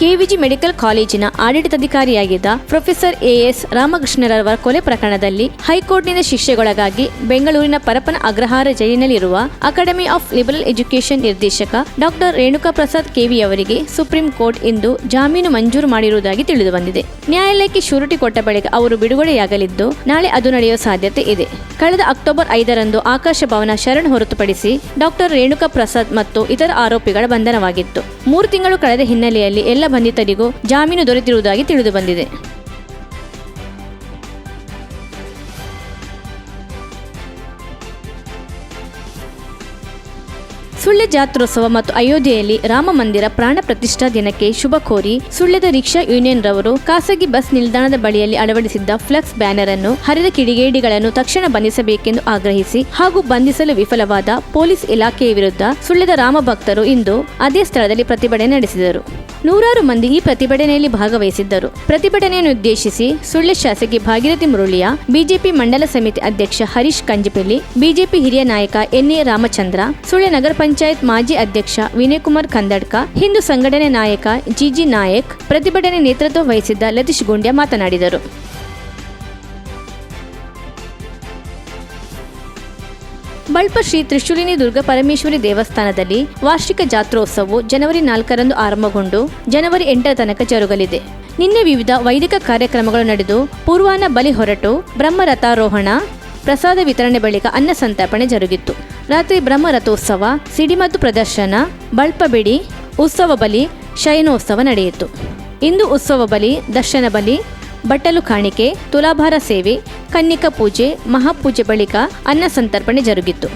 KVG medical ಕಾಲೇಜಿನ ಆಡಳಿತಾಧಿಕಾರಿಯಾಗಿದ್ದ professor as ರಾಮಕೃಷ್ಣರವರ ಕೊಲೆ ಪ್ರಕರಣದಲ್ಲಿ ಹೈಕೋರ್ಟ್ನಿಂದ ಶಿಕ್ಷೆಗೊಳಗಾಗಿ ಬೆಂಗಳೂರಿನ ಪರಪನ ಅಗ್ರಹಾರ ಜೈಲಿನಲ್ಲಿರುವ ಅಕಾಡೆಮಿ ಆಫ್ ಲಿಬರಲ್ ಎಜುಕೇಷನ್ ನಿರ್ದೇಶಕ ಡಾಕ್ಟರ್ ರೇಣುಕಾ ಪ್ರಸಾದ್ ಕೆವಿ ಅವರಿಗೆ ಸುಪ್ರೀಂ ಕೋರ್ಟ್ ಇಂದು ಜಾಮೀನು ಮಂಜೂರು ಮಾಡಿರುವುದಾಗಿ ತಿಳಿದುಬಂದಿದೆ. ನ್ಯಾಯಾಲಯಕ್ಕೆ ಶೂರಿಟಿ ಕೊಟ್ಟ ಬಳಿಕ ಅವರು ಬಿಡುಗಡೆಯಾಗಲಿದ್ದು, ನಾಳೆ ಅದು ನಡೆಯುವ ಸಾಧ್ಯತೆ ಇದೆ. ಕಳೆದ ಅಕ್ಟೋಬರ್ ಐದರಂದು ಆಕಾಶ ಭವನ ಶರಣ್ ಹೊರತುಪಡಿಸಿ ಡಾಕ್ಟರ್ ರೇಣುಕಾ ಪ್ರಸಾದ್ ಮತ್ತು ಇತರ ಆರೋಪಿಗಳ ಬಂಧನವಾಗಿತ್ತು. ಮೂರು ತಿಂಗಳು ಕಳೆದ ಹಿನ್ನೆಲೆಯಲ್ಲಿ ಎಲ್ಲ ಬಂಧಿತರಿಗೂ ಜಾಮೀನು ದೊರೆತಿರುವುದಾಗಿ ತಿಳಿದುಬಂದಿದೆ ಸುಳ್ಯ ಜಾತ್ರೋತ್ಸವ ಮತ್ತು ಅಯೋಧ್ಯೆಯಲ್ಲಿ ರಾಮ ಮಂದಿರ ಪ್ರಾಣ ಪ್ರತಿಷ್ಠಾ ದಿನಕ್ಕೆ ಶುಭ ಕೋರಿ ಸುಳ್ಯದ ರಿಕ್ಷಾ ಯೂನಿಯನ್ ರವರು ಖಾಸಗಿ ಬಸ್ ನಿಲ್ದಾಣದ ಬಳಿಯಲ್ಲಿ ಅಳವಡಿಸಿದ್ದ ಫ್ಲೆಕ್ಸ್ ಬ್ಯಾನರ್ ಅನ್ನು ಹರಿದ ಕಿಡಿಗೇಡಿಗಳನ್ನು ತಕ್ಷಣ ಬಂಧಿಸಬೇಕೆಂದು ಆಗ್ರಹಿಸಿ ಹಾಗೂ ಬಂಧಿಸಲು ವಿಫಲವಾದ ಪೊಲೀಸ್ ಇಲಾಖೆಯ ವಿರುದ್ಧ ಸುಳ್ಯದ ರಾಮ ಭಕ್ತರು ಇಂದು ಅದೇ ಸ್ಥಳದಲ್ಲಿ ಪ್ರತಿಭಟನೆ ನಡೆಸಿದರು. ನೂರಾರು ಮಂದಿ ಈ ಪ್ರತಿಭಟನೆಯಲ್ಲಿ ಭಾಗವಹಿಸಿದ್ದರು. ಪ್ರತಿಭಟನೆಯನ್ನು ಉದ್ದೇಶಿಸಿ ಸುಳ್ಯ ಶಾಸಕಿ ಭಾಗೀರಥಿ ಮುರುಳಿಯ, ಬಿಜೆಪಿ ಮಂಡಲ ಸಮಿತಿ ಅಧ್ಯಕ್ಷ ಹರೀಶ್ ಕಂಜಿಪಲ್ಲಿ, ಬಿಜೆಪಿ ಹಿರಿಯ ನಾಯಕ ಎನ್ ಎ ರಾಮಚಂದ್ರ, ಸುಳ್ಯ ನಗರ ಪಂಚಾಯತ್ ಮಾಜಿ ಅಧ್ಯಕ್ಷ ವಿನಯಕುಮಾರ್ ಕಂದಡ್ಕ, ಹಿಂದೂ ಸಂಘಟನೆ ನಾಯಕ ಜಿಜಿ ನಾಯಕ್ ಪ್ರತಿಭಟನೆ ನೇತೃತ್ವ ವಹಿಸಿದ್ದ ಲತೀಶ್ ಗುಂಡ್ಯ ಮಾತನಾಡಿದರು. ಬಳ್ಪ ಶ್ರೀ ತ್ರಿಶೂಲಿನಿ ದುರ್ಗಾ ಪರಮೇಶ್ವರಿ ದೇವಸ್ಥಾನದಲ್ಲಿ ವಾರ್ಷಿಕ ಜಾತ್ರೋತ್ಸವವು ಜನವರಿ ನಾಲ್ಕರಂದು ಆರಂಭಗೊಂಡು ಜನವರಿ ಎಂಟರ ತನಕ ಜರುಗಲಿದೆ. ನಿನ್ನೆ ವಿವಿಧ ವೈದಿಕ ಕಾರ್ಯಕ್ರಮಗಳು ನಡೆದು ಪೂರ್ವಾನ ಬಲಿ ಹೊರಟು ಬ್ರಹ್ಮರಥಾರೋಹಣ, ಪ್ರಸಾದ ವಿತರಣೆ ಬಳಿಕ ಅನ್ನ ಸಂತರ್ಪಣೆ ಜರುಗಿತ್ತು. ರಾತ್ರಿ ಬ್ರಹ್ಮರಥೋತ್ಸವ ಸಿಡಿಮದ್ದು ಪ್ರದರ್ಶನ ಬಳ್ಪಬಿಡಿ ಉತ್ಸವ ಬಲಿ, ಶಯನೋತ್ಸವ ನಡೆಯಿತು. ಇಂದು ಉತ್ಸವ ಬಲಿ, ದರ್ಶನ ಬಲಿ, ಬಟ್ಟಲು ಕಾಣಿಕೆ, ತುಲಾಭಾರ ಸೇವೆ, ಕನ್ನಿಕಾ ಪೂಜೆ, ಮಹಾಪೂಜೆ ಬಳಿಕ ಅನ್ನ ಸಂತರ್ಪಣೆ ಜರುಗಿತು.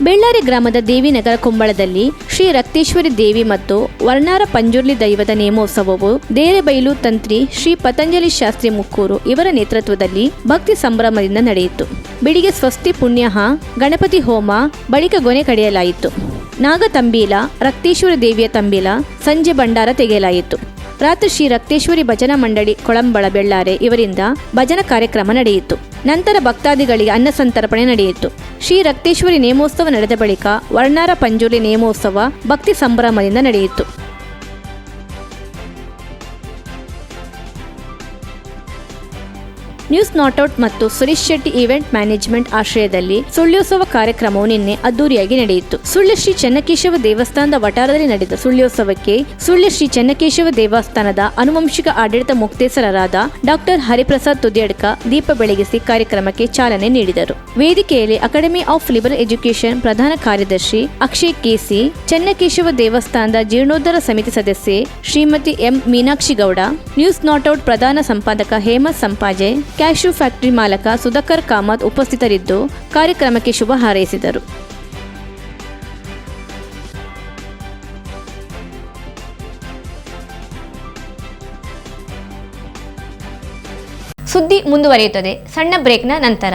ಬೆಳ್ಳಾರಿ ಗ್ರಾಮದ ದೇವಿನಗರ ಕುಂಬಳದಲ್ಲಿ ಶ್ರೀ ರಕ್ತೇಶ್ವರಿ ದೇವಿ ಮತ್ತು ವರ್ಣಾರ ಪಂಜುರ್ಲಿ ದೈವದ ನೇಮೋತ್ಸವವು ದೇರೆಬೈಲು ತಂತ್ರಿ ಶ್ರೀ ಪತಂಜಲಿ ಶಾಸ್ತ್ರಿ ಮುಕ್ಕೂರು ಇವರ ನೇತೃತ್ವದಲ್ಲಿ ಭಕ್ತಿ ಸಂಭ್ರಮದಿಂದ ನಡೆಯಿತು. ಬೆಳಿಗ್ಗೆ ಸ್ವಸ್ತಿ ಪುಣ್ಯಹ ಗಣಪತಿ ಹೋಮ, ಬಳಿಕ ಗೊನೆ ಕಡಿಯಲಾಯಿತು. ನಾಗ ತಂಬೀಲ, ರಕ್ತೇಶ್ವರಿ ದೇವಿಯ ತಂಬೀಲ, ಸಂಜೆ ಭಂಡಾರ ತೆಗೆಯಲಾಯಿತು. ರಾತ್ರಿ ಶ್ರೀ ರಕ್ತೇಶ್ವರಿ ಭಜನಾ ಮಂಡಳಿ, ಕೊಳಂಬಳ, ಬೆಳ್ಳಾರೆ ಇವರಿಂದ ಭಜನಾ ಕಾರ್ಯಕ್ರಮ ನಡೆಯಿತು. ನಂತರ ಭಕ್ತಾದಿಗಳಿಗೆ ಅನ್ನ ಸಂತರ್ಪಣೆ ನಡೆಯಿತು. ಶ್ರೀ ರಕ್ತೇಶ್ವರಿ ನೇಮೋತ್ಸವ ನಡೆದ ಬಳಿಕ ವರ್ಣಾರ ಪಂಜುಲಿ ನೇಮೋತ್ಸವ ಭಕ್ತಿ ಸಂಭ್ರಮದಿಂದ ನಡೆಯಿತು. ನ್ಯೂಸ್ ನಾಟ್ಔಟ್ ಮತ್ತು ಸುರೇಶ್ ಶೆಟ್ಟಿ ಈವೆಂಟ್ ಮ್ಯಾನೇಜ್ಮೆಂಟ್ ಆಶ್ರಯದಲ್ಲಿ ಸುಳ್ಯೋತ್ಸವ ಕಾರ್ಯಕ್ರಮವು ನಿನ್ನೆ ಅದ್ದೂರಿಯಾಗಿ ನಡೆಯಿತು. ಸುಳ್ಯ ಶ್ರೀ ಚನ್ನಕೇಶವ ದೇವಸ್ಥಾನದ ವಟಾರದಲ್ಲಿ ನಡೆದ ಸುಳ್ಯೋತ್ಸವಕ್ಕೆ ಸುಳ್ಯ ಶ್ರೀ ಚನ್ನಕೇಶವ ದೇವಸ್ಥಾನದ ಅನುವಂಶಿಕ ಆಡಳಿತ ಮುಕ್ತೇಸರರಾದ ಡಾಕ್ಟರ್ ಹರಿಪ್ರಸಾದ್ ತುದಿಯಡ್ಕ ದೀಪ ಬೆಳಗಿಸಿ ಕಾರ್ಯಕ್ರಮಕ್ಕೆ ಚಾಲನೆ ನೀಡಿದರು. ವೇದಿಕೆಯಲ್ಲಿ ಅಕಾಡೆಮಿ ಆಫ್ ಲಿಬರಲ್ ಎಜುಕೇಶನ್ ಪ್ರಧಾನ ಕಾರ್ಯದರ್ಶಿ ಅಕ್ಷಯ್ ಕೆಸಿ, ಚೆನ್ನಕೇಶವ ದೇವಸ್ಥಾನದ ಜೀರ್ಣೋದ್ಧಾರ ಸಮಿತಿ ಸದಸ್ಯೆ Shrimati M Meenakshi Gowda news not out ಪ್ರಧಾನ ಸಂಪಾದಕ ಹೇಮಂತ್ ಸಂಪಾಜೆ ಕ್ಯಾಶ್ಯೂ ಫ್ಯಾಕ್ಟರಿ ಮಾಲಕ ಸುಧಾಕರ್ ಕಾಮತ್ ಉಪಸ್ಥಿತರಿದ್ದು ಕಾರ್ಯಕ್ರಮಕ್ಕೆ ಶುಭ ಹಾರೈಸಿದರು. ಸುದ್ದಿ ಮುಂದುವರಿಯುತ್ತದೆ. ಸಣ್ಣ ಬ್ರೇಕ್ನ ನಂತರ.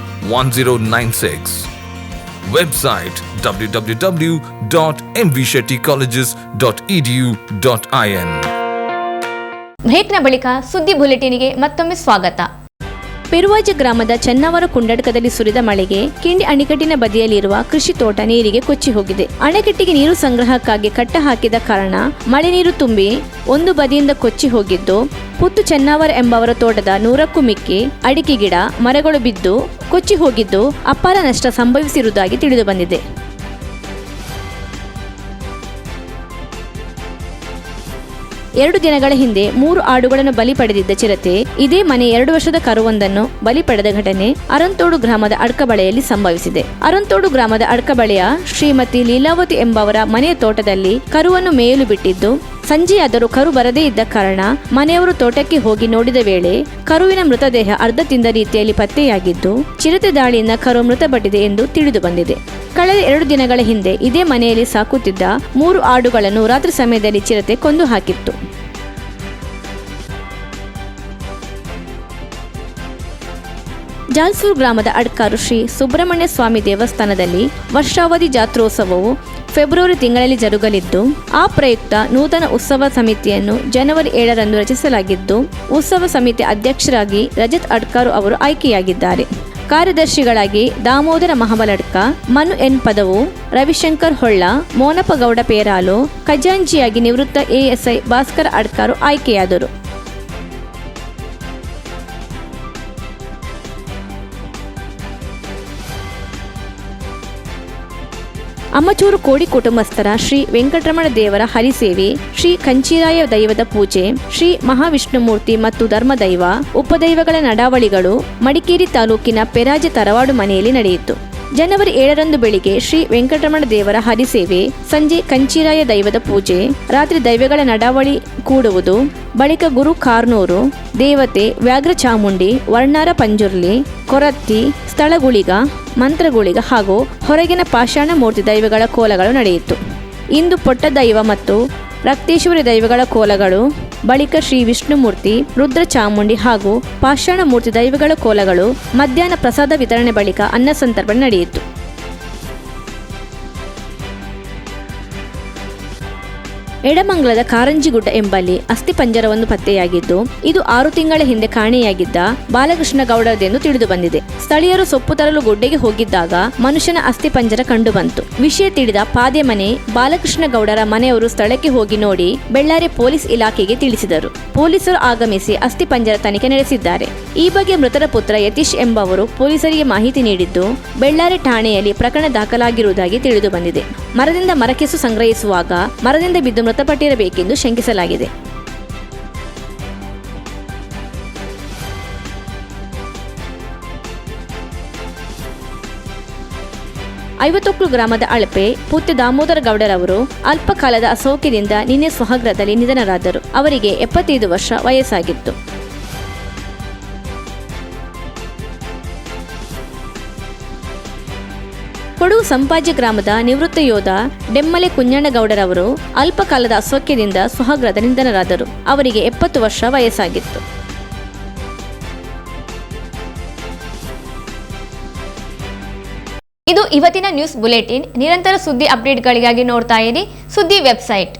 1096. Website www.mvshettycolleges.edu.in. ಬ್ರೇಕ್ನ ಬಳಿಕ ಸುದ್ದಿ ಬುಲೆಟಿನ್ಗೆ ಮತ್ತೊಮ್ಮೆ ಸ್ವಾಗತ ಪೆರುವಾಜ ಗ್ರಾಮದ ಚೆನ್ನವರ ಕುಂಡಡಕದಲ್ಲಿ ಸುರಿದ ಮಳೆಗೆ ಕಿಂಡಿ ಅಣೆಕಟ್ಟಿನ ಬದಿಯಲ್ಲಿರುವ ಕೃಷಿ ತೋಟ ನೀರಿಗೆ ಕೊಚ್ಚಿ ಹೋಗಿದೆ ಅಣೆಕಟ್ಟಿಗೆ ನೀರು ಸಂಗ್ರಹಕ್ಕಾಗಿ ಕಟ್ಟ ಹಾಕಿದ ಕಾರಣ ಮಳೆ ನೀರು ತುಂಬಿ ಒಂದು ಬದಿಯಿಂದ ಕೊಚ್ಚಿ ಹೋಗಿದ್ದು ಪುತ್ತು ಚೆನ್ನಾವರ್ ಎಂಬವರ ತೋಟದ ನೂರಕ್ಕೂ ಮಿಕ್ಕಿ ಅಡಿಕೆ ಗಿಡ, ಮರಗಳು ಬಿದ್ದು ಕೊಚ್ಚಿ ಹೋಗಿದ್ದು ಅಪಾರ ನಷ್ಟ ಸಂಭವಿಸಿರುವುದಾಗಿ ತಿಳಿದು ಬಂದಿದೆ. ಎರಡು ದಿನಗಳ ಹಿಂದೆ ಮೂರು ಆಡುಗಳನ್ನು ಬಲಿ ಪಡೆದಿದ್ದ ಚಿರತೆ, ಇದೇ ಮನೆ ಎರಡು ವರ್ಷದ ಕರುವೊಂದನ್ನು ಬಲಿ ಪಡೆದ ಘಟನೆ ಅರಂತೋಡು ಗ್ರಾಮದ ಅಡ್ಕಬಳೆಯಲ್ಲಿ ಸಂಭವಿಸಿದೆ. ಅರಂತೋಡು ಗ್ರಾಮದ ಅಡ್ಕಬಳೆಯ ಶ್ರೀಮತಿ ಲೀಲಾವತಿ ಎಂಬವರ ಮನೆಯ ತೋಟದಲ್ಲಿ ಕರುವನ್ನು ಮೇಯಲು ಬಿಟ್ಟಿದ್ದು ಸಂಜೆಯಾದರೂ ಕರು ಬರದೇ ಇದ್ದ ಕಾರಣ ಮನೆಯವರು ತೋಟಕ್ಕೆ ಹೋಗಿ ನೋಡಿದ ವೇಳೆ ಕರುವಿನ ಮೃತದೇಹ ಅರ್ಧ ತಿಂದ ರೀತಿಯಲ್ಲಿ ಪತ್ತೆಯಾಗಿದ್ದು ಚಿರತೆ ದಾಳಿಯಿಂದ ಕರು ಮೃತಪಟ್ಟಿದೆ ಎಂದು ತಿಳಿದು ಬಂದಿದೆ. ಕಳೆದ ಎರಡು ದಿನಗಳ ಹಿಂದೆ ಇದೇ ಮನೆಯಲ್ಲಿ ಸಾಕುತ್ತಿದ್ದ ಮೂರು ಆಡುಗಳನ್ನು ರಾತ್ರಿ ಸಮಯದಲ್ಲಿ ಚಿರತೆ ಕೊಂದು ಹಾಕಿತ್ತು. ಜಾಲ್ಸೂರು ಗ್ರಾಮದ ಅಡ್ಕಾರು ಶ್ರೀ ಸುಬ್ರಹ್ಮಣ್ಯ ಸ್ವಾಮಿ ದೇವಸ್ಥಾನದಲ್ಲಿ ವರ್ಷಾವಧಿ ಜಾತ್ರೋತ್ಸವವು ಫೆಬ್ರವರಿ ತಿಂಗಳಲ್ಲಿ ಜರುಗಲಿದ್ದು, ಆ ಪ್ರಯುಕ್ತ ನೂತನ ಉತ್ಸವ ಸಮಿತಿಯನ್ನು ಜನವರಿ ಏಳರಂದು ರಚಿಸಲಾಗಿದ್ದು, ಉತ್ಸವ ಸಮಿತಿ ಅಧ್ಯಕ್ಷರಾಗಿ ರಜತ್ ಅಡ್ಕಾರು ಅವರು ಆಯ್ಕೆಯಾಗಿದ್ದಾರೆ. ಕಾರ್ಯದರ್ಶಿಗಳಾಗಿ ದಾಮೋದರ ಮಹಾಬಲಡ್ಕ, ಮನು ಎನ್ ಪದವು, ರವಿಶಂಕರ್ ಹೊಳ್ಳ, ಮೋನಪ್ಪಗೌಡ ಪೇರಾಲು ಖಜಾಂಜಿಯಾಗಿ ನಿವೃತ್ತ ಎಎಸ್ಐ ಭಾಸ್ಕರ್ ಅಡ್ಕಾರು ಆಯ್ಕೆಯಾದರು. ಅಮ್ಮಚೂರು ಕೋಡಿ ಕುಟುಂಬಸ್ಥರ ಶ್ರೀ ವೆಂಕಟರಮಣ ದೇವರ ಹರಿಸೇವೆ, ಶ್ರೀ ಕಂಚೀರಾಯ ದೈವದ ಪೂಜೆ, ಶ್ರೀ ಮಹಾವಿಷ್ಣುಮೂರ್ತಿ ಮತ್ತು ಧರ್ಮದೈವ, ಉಪದೈವಗಳ ನಡಾವಳಿಗಳು ಮಡಿಕೇರಿ ತಾಲೂಕಿನ ಪೆರಾಜೆ ತರವಾಡು ಮನೆಯಲ್ಲಿ ನಡೆಯಿತು. ಜನವರಿ ಏಳರಂದು ಬೆಳಿಗ್ಗೆ ಶ್ರೀ ವೆಂಕಟರಮಣ ದೇವರ ಹರಿಸೇವೆ, ಸಂಜೆ ಕಂಚೀರಾಯ ದೈವದ ಪೂಜೆ, ರಾತ್ರಿ ದೈವಗಳ ನಡಾವಳಿ ಕೂಡುವುದು, ಬಳಿಕ ಗುರು ಕಾರ್ನೂರು, ದೇವತೆ ವ್ಯಾಘ್ರ ಚಾಮುಂಡಿ, ವರ್ಣಾರ ಪಂಜುರ್ಲಿ, ಕೊರತ್ತಿ, ಸ್ಥಳಗುಳಿಗ, ಮಂತ್ರಗುಳಿಗ ಹಾಗೂ ಹೊರಗಿನ ಪಾಷಾಣ ಮೂರ್ತಿ ದೈವಗಳ ಕೋಲಗಳು ನಡೆಯಿತು. ಇಂದು ಪೊಟ್ಟ ದೈವ ಮತ್ತು ರಕ್ತೇಶ್ವರಿ ದೈವಗಳ ಕೋಲಗಳು ಬಳಿಕ ಶ್ರೀ ವಿಷ್ಣುಮೂರ್ತಿ, ರುದ್ರ ಚಾಮುಂಡಿ ಹಾಗೂ ಪಾಷಾಣ ಮೂರ್ತಿ ದೈವಗಳ ಕೋಲಗಳು ಮಧ್ಯಾಹ್ನ ಪ್ರಸಾದ ವಿತರಣೆ ಬಳಿಕ ಅನ್ನ ಸಂತರ್ಪಣೆ ನಡೆಯಿತು. ಎಡಮಂಗಲದ ಕಾರಂಜಿಗುಡ್ಡ ಎಂಬಲ್ಲಿ ಅಸ್ಥಿಪಂಜರವೊಂದು ಪತ್ತೆಯಾಗಿದ್ದು, ಇದು ಆರು ತಿಂಗಳ ಹಿಂದೆ ಕಾಣೆಯಾಗಿದ್ದ ಬಾಲಕೃಷ್ಣ ಗೌಡರದೆಂದು ತಿಳಿದು ಬಂದಿದೆ. ಸ್ಥಳೀಯರು ಸೊಪ್ಪು ತರಲು ಗುಡ್ಡೆಗೆ ಹೋಗಿದ್ದಾಗ ಮನುಷ್ಯನ ಅಸ್ಥಿಪಂಜರ ಕಂಡುಬಂತು. ವಿಷಯ ತಿಳಿದ ಪಾದೆ ಮನೆ ಬಾಲಕೃಷ್ಣ ಗೌಡರ ಮನೆಯವರು ಸ್ಥಳಕ್ಕೆ ಹೋಗಿ ನೋಡಿ ಬೆಳ್ಳಾರಿ ಪೊಲೀಸ್ ಇಲಾಖೆಗೆ ತಿಳಿಸಿದರು. ಪೊಲೀಸರು ಆಗಮಿಸಿ ಅಸ್ಥಿಪಂಜರ ತನಿಖೆ ನಡೆಸಿದ್ದಾರೆ. ಈ ಬಗ್ಗೆ ಮೃತರ ಪುತ್ರ ಯತೀಶ್ ಎಂಬವರು ಪೊಲೀಸರಿಗೆ ಮಾಹಿತಿ ನೀಡಿದ್ದು, ಬೆಳ್ಳಾರಿ ಠಾಣೆಯಲ್ಲಿ ಪ್ರಕರಣ ದಾಖಲಾಗಿರುವುದಾಗಿ ತಿಳಿದು ಬಂದಿದೆ. ಮರದಿಂದ ಮರಕೆಸು ಸಂಗ್ರಹಿಸುವಾಗ ಮರದಿಂದ ಬಿದ್ದು ಮೃತಪಟ್ಟಿರಬೇಕೆಂದು ಶಂಕಿಸಲಾಗಿದೆ. ಐವತ್ತೊಕ್ಕಲು ಗ್ರಾಮದ ಅಳಪೆ ಪುತ್ಯ ದಾಮೋದರ ಗೌಡರವರು ಅಲ್ಪಕಾಲದ ಅಸೌಖ್ಯದಿಂದ ನಿನ್ನೆ ಸ್ವಹಗ್ರದಲ್ಲಿ ನಿಧನರಾದರು. ಅವರಿಗೆ ಎಪ್ಪತ್ತೈದು ವರ್ಷ ವಯಸ್ಸಾಗಿತ್ತು. ಕೊಡಗು ಸಂಪಾಜಿ ಗ್ರಾಮದ ನಿವೃತ್ತ ಯೋಧ ಡೆಮ್ಮಲೆ ಕುಂಜಣ್ಣಗೌಡರವರು ಅಲ್ಪಕಾಲದ ಅಸೌಖ್ಯದಿಂದ ಸ್ವಹಗ್ರದ ನಿಧನರಾದರು. ಅವರಿಗೆ ಎಪ್ಪತ್ತು ವರ್ಷ ವಯಸ್ಸಾಗಿತ್ತು. ಇದು ಇವತ್ತಿನ ನ್ಯೂಸ್ ಬುಲೆಟಿನ್. ನಿರಂತರ ಸುದ್ದಿ ಅಪ್ಡೇಟ್ಗಳಿಗಾಗಿ ನೋಡ್ತಾ ಇರಿ ಸುದ್ದಿ ವೆಬ್ಸೈಟ್.